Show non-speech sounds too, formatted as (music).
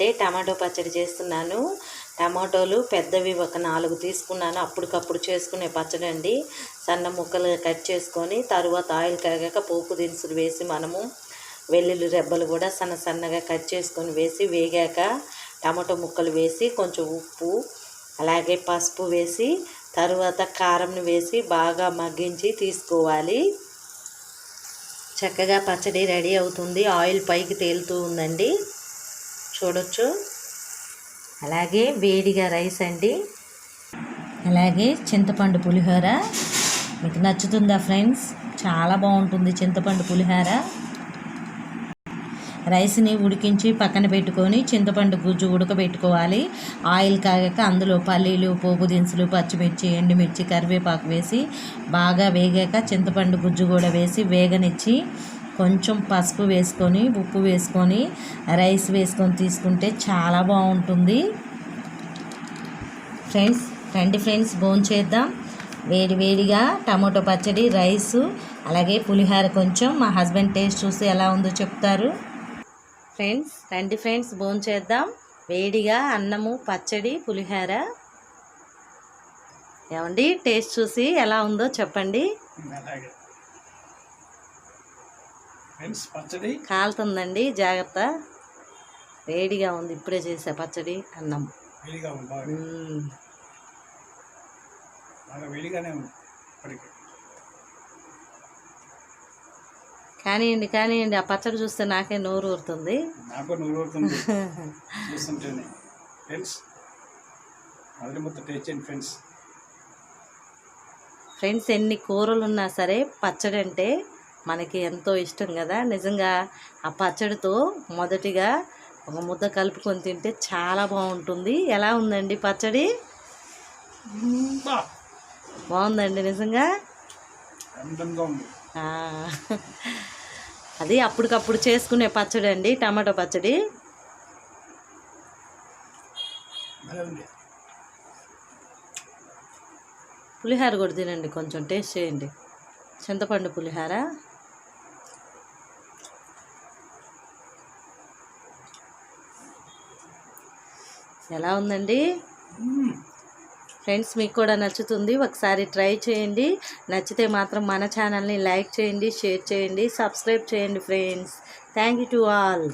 అండి టమాటో పచ్చడి చేస్తున్నాను. టమాటోలు పెద్దవి ఒక నాలుగు తీసుకున్నాను. అప్పటికప్పుడు చేసుకునే పచ్చడి అండి. సన్న ముక్కలు కట్ చేసుకొని తరువాత ఆయిల్ కాగాక పోపు దినుసులు వేసి మనము వెల్లుల్లి రెబ్బలు కూడా సన్న సన్నగా కట్ చేసుకొని వేసి వేగాక టమాటో ముక్కలు వేసి కొంచెం ఉప్పు అలాగే పసుపు వేసి తరువాత కారంను వేసి బాగా మగ్గించి తీసుకోవాలి. చక్కగా పచ్చడి రెడీ అవుతుంది. ఆయిల్ పైకి తేలుతూ ఉందండి. చూడొచ్చు. అలాగే వేడిగా రైస్ అండి. అలాగే చింతపండు పులిహోర. మీకు నచ్చుతుందా ఫ్రెండ్స్? చాలా బాగుంటుంది చింతపండు పులిహోర. రైస్ని ఉడికించి పక్కన పెట్టుకొని చింతపండు గుజ్జు ఉడకబెట్టుకోవాలి. ఆయిల్ కాగాక అందులో పల్లీలు పోపు దినుసులు పచ్చిమిర్చి ఎండుమిర్చి కరివేపాకు వేసి బాగా వేగాక చింతపండు గుజ్జు కూడా వేసి వేగనిచ్చి కొంచెం పసుపు వేసుకొని ఉప్పు వేసుకొని రైస్ వేసుకొని తీసుకుంటే చాలా బాగుంటుంది. ఫ్రెండ్స్ రండి ఫ్రెండ్స్ భోజనం చేద్దాం. వేడి వేడిగా టమాటో పచ్చడి రైసు అలాగే పులిహోర కొంచెం మా హస్బెండ్ టేస్ట్ చూసి ఎలా ఉందో చెప్తారు. ఫ్రెండ్స్ రండి ఫ్రెండ్స్ భోజనం చేద్దాం. వేడిగా అన్నము పచ్చడి పులిహోర. ఏమండి టేస్ట్ చూసి ఎలా ఉందో చెప్పండి. అలాగే. కాలుతుందండి జాగ్రత్త. వేడిగా ఉంది ఇప్పుడే చేసే పచ్చడి అన్నం. కానివ్వండి కానివ్వండి ఆ పచ్చడి చూస్తే నాకే నోరు ఊరుతుంది. (laughs) ఫ్రెండ్స్ ఎన్ని కూరలు ఉన్నా సరే పచ్చడి అంటే మనకి ఎంతో ఇష్టం కదా. నిజంగా ఆ పచ్చడితో మొదటిగా ఒక ముద్ద కలుపుకొని తింటే చాలా బాగుంటుంది. ఎలా ఉందండి పచ్చడి? బాగుందండి నిజంగా? అది అప్పటికప్పుడు చేసుకునే పచ్చడి అండి టమాటో పచ్చడి. పులిహోర కూడా తినండి కొంచెం టేస్ట్ చేయండి. చింతపండు పులిహోర. ఎలా ఉందండి. ఫ్రెండ్స్ మీకు కూడా నచ్చుతుంది. ఒకసారి ట్రై చేయండి. నచ్చితే మాత్రం మన ఛానల్ని లైక్ చేయండి షేర్ చేయండి సబ్స్క్రైబ్ చేయండి friends. Thank you to all.